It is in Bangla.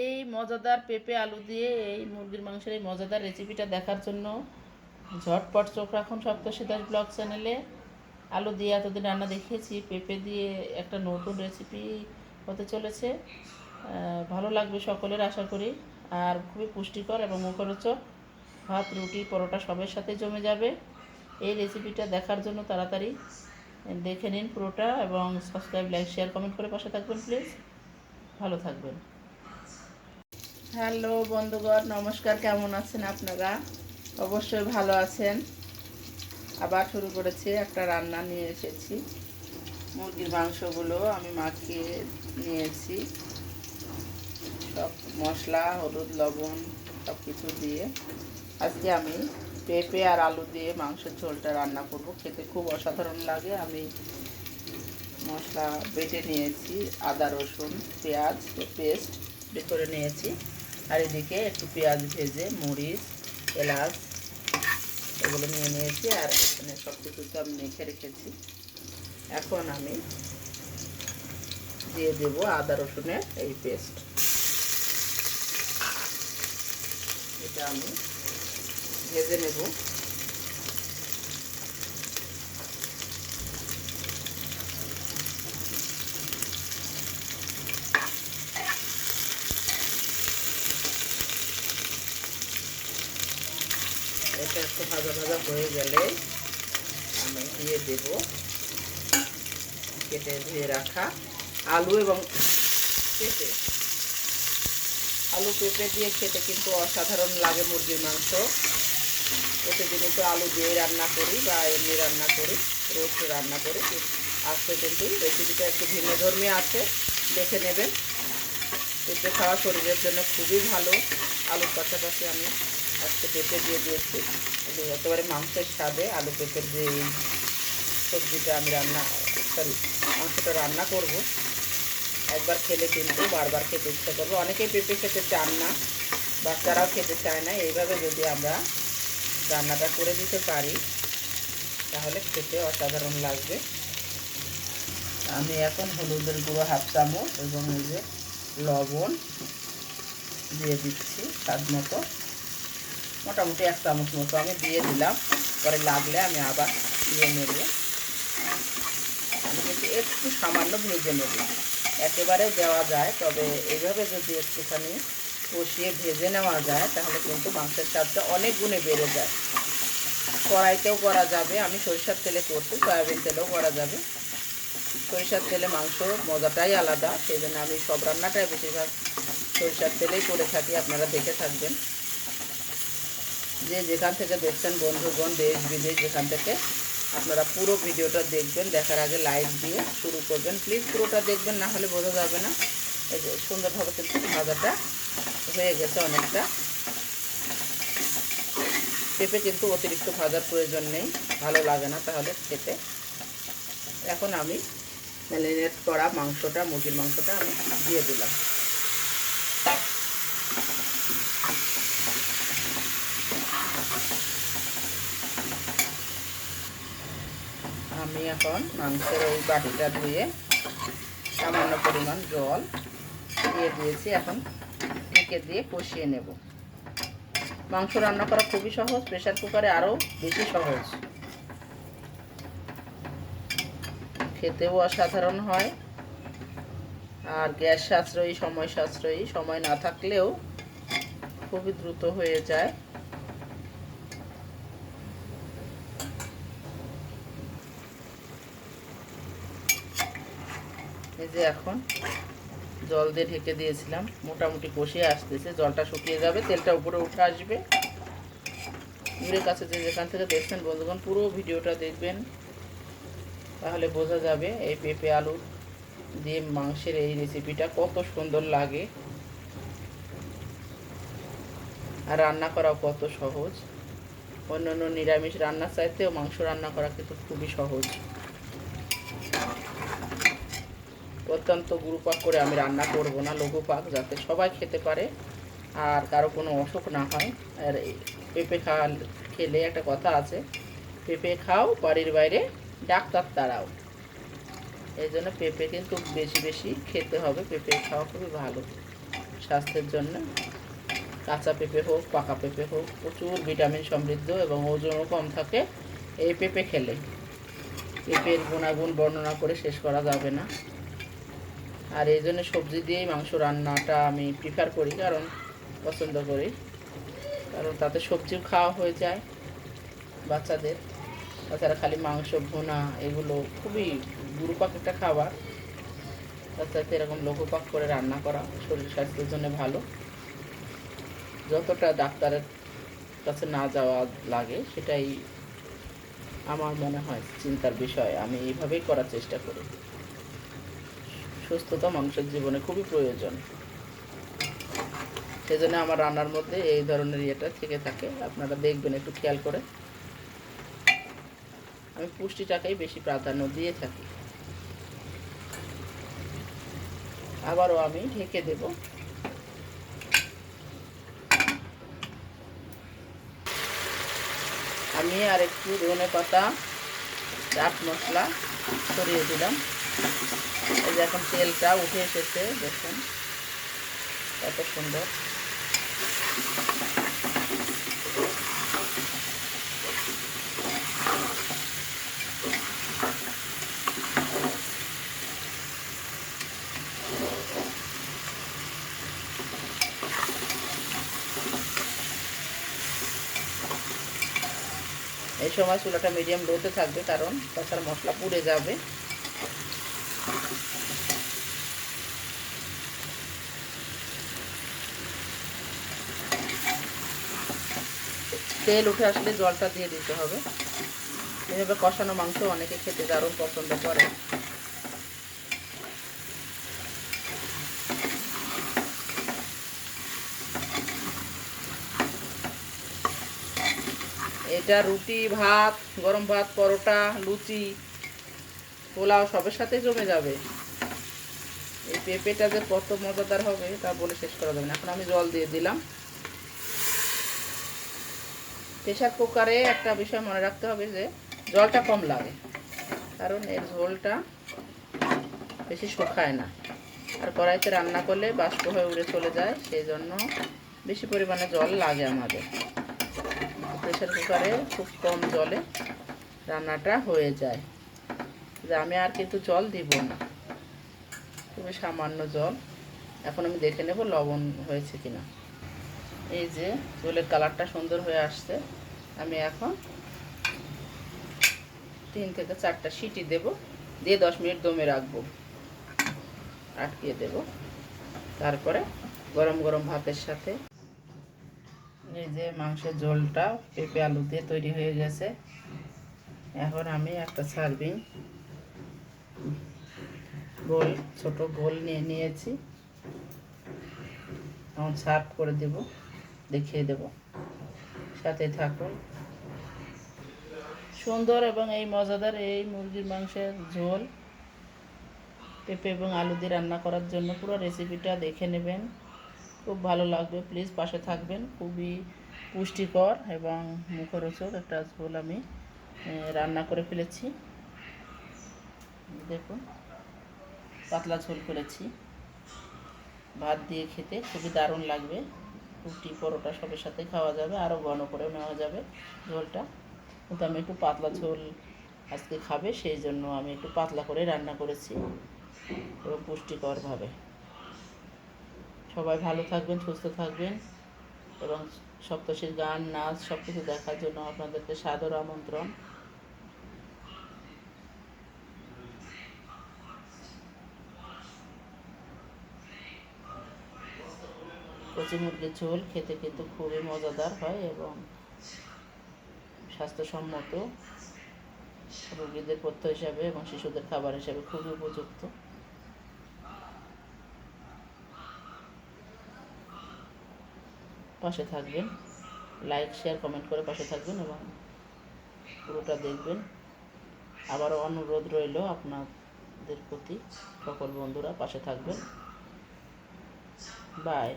এই মজাদার পেঁপে আলু দিয়ে এই মুরগির মাংসের এই মজাদার রেসিপিটা দেখার জন্য ঝটপট চোখ রাখুন সপ্তশী দাস ব্লগ চ্যানেলে। আলু দিয়ে এতদিন রান্না দেখিয়েছি, পেঁপে দিয়ে একটা নতুন রেসিপি হতে চলেছে। ভালো লাগবে সকলের আশা করি। আর খুবই পুষ্টিকর এবং মুখরোচক। ভাত, রুটি, পরোটা সবের সাথে জমে যাবে। এই রেসিপিটা দেখার জন্য তাড়াতাড়ি দেখে নিন পুরোটা এবং সাবস্ক্রাইব লাইক শেয়ার কমেন্ট করে পাশে থাকবেন প্লিজ ভালো থাকবেন। হ্যালো বন্ধুগণ, নমস্কার, কেমন আছেন আপনারা? অবশ্যই ভালো আছেন। আবার শুরু করেছি, একটা রান্না নিয়ে এসেছি। মুরগির মাংসগুলো আমি মাখিয়ে নিয়েছি। সব মশলা, হলুদ, লবণ সব কিছু দিয়ে। আজকে আমি পেঁপে আর আলু দিয়ে মাংসের ঝোলটা রান্না করব। খেতে খুব অসাধারণ লাগে। আমি মশলা বেটে নিয়েছি, আদা, রসুন, পেঁয়াজ, পেস্ট করে নিয়েছি। আর এদিকে একটু পেঁয়াজ ভেজে, মরিচ, এলাচ, এগুলো নিয়ে নিয়েছি আর এখানে সব কিছু আমি মেখে রেখেছি। এখন আমি দিয়ে দেব আদা রসুনের এই পেস্ট। এটা আমি ভেজে নেব। এটা একটু ভাজা ভাজা হয়ে গেলে আমি দিয়ে দেব। কেটে ধুয়ে রাখা আলু এবং পেঁপে। আলু পেঁপে দিয়ে খেতে কিন্তু অসাধারণ লাগে মুরগির মাংস। প্রতিদিনই তো আলু দিয়ে রান্না করি বা এমনি রান্না করি, রোজ রান্না করি। আজকে কিন্তু রেসিপিটা একটু ভিন্ন ধর্মী আছে, দেখে নেবেন। পেঁপে খাওয়া শরীরের জন্য খুবই ভালো। আলুর পাশাপাশি আমি আজকে পেঁপে দিয়ে দিয়েছি। একেবারে মাংসের স্বাদে আলু পেঁপের যে সবজিটা আমি রান্না সরি মাংসটা রান্না করব। একবার খেলে কিন্তু বারবার খেতে ইচ্ছা করব। অনেকেই পেঁপে খেতে চান না, বাচ্চারাও খেতে চায় না। এইভাবে যদি আমরা রান্নাটা করে দিতে পারি, তাহলে খেতে অসাধারণ লাগবে। আমি এখন হলুদের গুঁড়ো হাফ চামচ এবং এই যে লবণ দিয়ে দিচ্ছি স্বাদ মতো। মোটামুটি এক চামচ মতো আমি দিয়ে দিলাম। পরে লাগলে আমি আবার দিয়ে নেব। আমি কিন্তু একটু সামান্য ভেজে নেব। একেবারে দেওয়া যায়, তবে এইভাবে যদি একটুখানি কষিয়ে ভেজে নেওয়া যায়, তাহলে কিন্তু মাংসের স্বাদটা অনেক গুণে বেড়ে যায়। কড়াইতেও করা যাবে, আমি সরিষার তেলে করছি, সয়াবিন তেলেও করা যাবে। সরিষার তেলে মাংস মজাটাই আলাদা, সেই জন্য আমি সব রান্নাটাই বেশিরভাগ সরিষার তেলেই করে থাকি, আপনারা দেখে থাকবেন। যে যেখান থেকে দেখছেন বন্ধুগণ, দেশ বিদেশ যেখান থেকে, আপনারা পুরো ভিডিওটা দেখবেন, দেখার আগে লাইক দিয়ে শুরু করবেন। প্লিজ পুরোটা দেখবেন, না হলে বোঝা যাবে না। এই যে সুন্দরভাবে কিন্তু ভাজাটা হয়ে গেছে অনেকটা। পেঁপে কিন্তু অতিরিক্ত ভাজার প্রয়োজন নেই, ভালো লাগে না তাহলে খেতে। এখন আমি ম্যারিনেট করা মাংসটা, মুরগির মাংসটা আমি দিয়ে দিলাম। আমি এখন মাংসের ওই বাটিটা ধুয়ে সামান্য পরিমাণ জল দিয়ে দিয়েছি। এখন ঢেকে দিয়ে কষিয়ে নেব। মাংস রান্না করা খুবই সহজ প্রেশার কুকারে আরও বেশি সহজ। খেতেও অসাধারণ হয়। আর গ্যাস সাশ্রয়ী, সময় সাশ্রয়ী, সময় না থাকলেও খুবই দ্রুত হয়ে যায়। যে এখন জল দিয়ে ঢেকে দিয়েছিলাম, মোটামুটি কষিয়ে আসতেছে, জলটা শুকিয়ে যাবে, তেলটা উপরে উঠে আসবে। দূরের কাছে যে যেখান থেকে দেখছেন বন্ধুগণ, পুরো ভিডিওটা দেখবেন, তাহলে বোঝা যাবে এই পেঁপে আলু দিয়ে মাংসের এই রেসিপিটা কত সুন্দর লাগে। আর রান্না করাও কত সহজ। অন্য অন্য নিরামিষ রান্নার চাইতেও মাংস রান্না করা কিন্তু খুবই সহজ। অত্যন্ত গুরুপাক করে আমি রান্না করব না লঘু পাক যাতে সবাই খেতে পারে আর কারও কোনো অসুখ না হয়। আর পেঁপে খাওয়া খেলে একটা কথা আছে, পেঁপে খাও, বাড়ির বাইরে ডাক্তার তারাও এই জন্য পেঁপে কিন্তু বেশি বেশি খেতে হবে, পেঁপে খাওয়া খুবই ভালো স্বাস্থ্যের জন্য। কাঁচা পেঁপে হোক, পাকা পেঁপে হোক, প্রচুর ভিটামিন সমৃদ্ধ এবং ওজনও কম থাকে এই পেঁপে খেলে। পেঁপের গুণাগুণ বর্ণনা করে শেষ করা যাবে না। আর এই জন্য সবজি দিয়েই মাংস রান্নাটা আমি প্রিফার করি, কারণ পছন্দ করি। কারণ তাতে সবজিও খাওয়া হয়ে যায় বাচ্চাদের। তাছাড়া খালি মাংস, ভুনা, এগুলো খুবই গুরুপাক একটা খাবার। তাছাড়া এরকম লঘুপাক করে রান্না করা শরীর স্বাস্থ্যের জন্য ভালো। যতটা ডাক্তারের কাছে না যাওয়া লাগে, সেটাই আমার মনে হয় চিন্তার বিষয়। আমি এইভাবেই করার চেষ্টা করি। সুস্থতা মানুষের জীবনে খুবই প্রয়োজন। সেজন্য আমার রান্নার মধ্যে এই ধরনের ইয়েটা থেকে থাকে। আপনারা দেখবেন একটু খেয়াল করে। আমি পুষ্টিটাকেই বেশি প্রাধান্য দিয়ে থাকি। আবারও আমি ঢেকে দেব। আমি আর একটু ধনে পাতা চাট মশলা ছড়িয়ে দিলাম। এই যে এখন তেলটা উঠে এসেছে, দেখুন কত সুন্দর। এই সময় চুলাটা মিডিয়াম লোতে থাকবে, কারণ তাছাড়া মশলা পুড়ে যাবে। তেল উঠে আসলে জলটা দিয়ে দিতে হবে। এভাবে কষানো মাংস অনেকে খেতে দারুণ পছন্দ করে। এটা রুটি, ভাত, গরম ভাত, পরোটা, লুচি, পোলাও সবের সাথে জমে যাবে। এই পেঁপেটা যে কত মজাদার হবে তা বলে শেষ করা যাবে না। এখন আমি জল দিয়ে দিলাম। প্রেশার কুকারে একটা বিষয় মনে রাখতে হবে যে জলটা কম লাগে, কারণ এর ঝোলটা বেশি শুকায় না। আর কড়াইতে রান্না করলে বাষ্প হয়ে উড়ে চলে যায়, সেই জন্য বেশি পরিমাণে জল লাগে আমাদের। প্রেশার কুকারে খুব কম জলে রান্নাটা হয়ে যায়। যে আমি আর কিন্তু জল দিব না, খুবই সামান্য জল। এখন আমি দেখে নেব লবণ হয়েছে কিনা। এই যে চুলের কালারটা সুন্দর হয়ে আসছে। আমি এখন তিন থেকে চারটা সিটি দেব, দিয়ে দশ মিনিট দমে রাখব। আটকিয়ে দেব। তারপরে গরম গরম ভাতের সাথে এই যে মাংসের জলটা পেঁপে আলু দিয়ে তৈরি হয়ে গেছে। এখন আমি একটা সার্ভিং গোল, ছোট গোল নিয়ে নিয়েছি। এখন সার্ভ করে দেব। দেখিয়ে দেব। সাথে থাকুন। সুন্দর এবং এই মজাদার এই মুরগির মাংসের ঝোল, পেঁপে এবং আলু দিয়ে রান্না করার জন্য পুরো রেসিপিটা দেখে নেবেন। খুব ভালো লাগবে। প্লিজ পাশে থাকবেন। খুবই পুষ্টিকর এবং মুখরোচক একটা ঝোল আমি রান্না করে ফেলেছি। দেখুন, পাতলা ঝোল করেছি। ভাত দিয়ে খেতে খুবই দারুণ লাগবে। রুটি পরোটা সবের সাথে খাওয়া যাবে আরও ঘন করে নেওয়া যাবে ঝোলটা। কিন্তু আমি একটু পাতলা ঝোল আজকে খাবে, সেই জন্য আমি একটু পাতলা করে রান্না করেছি এবং পুষ্টিকরভাবে। সবাই ভালো থাকবেন, সুস্থ থাকবেন এবং সপ্তশীর গান, নাচ সব কিছু দেখার জন্য আপনাদেরকে সাদর আমন্ত্রণ। কচি মুরগির ঝোল খেতে কিন্তু খুবই মজাদার হয় এবং স্বাস্থ্যসম্মত রোগীদের পথ্য হিসাবে এবং শিশুদের খাবার হিসাবে খুবই উপযুক্ত। পাশে থাকবেন লাইক শেয়ার কমেন্ট করে পাশে থাকবেন এবং পুরোটা দেখবেন। আবারও অনুরোধ রইল আপনাদের প্রতি। সকল বন্ধুরা পাশে থাকবেন। বাই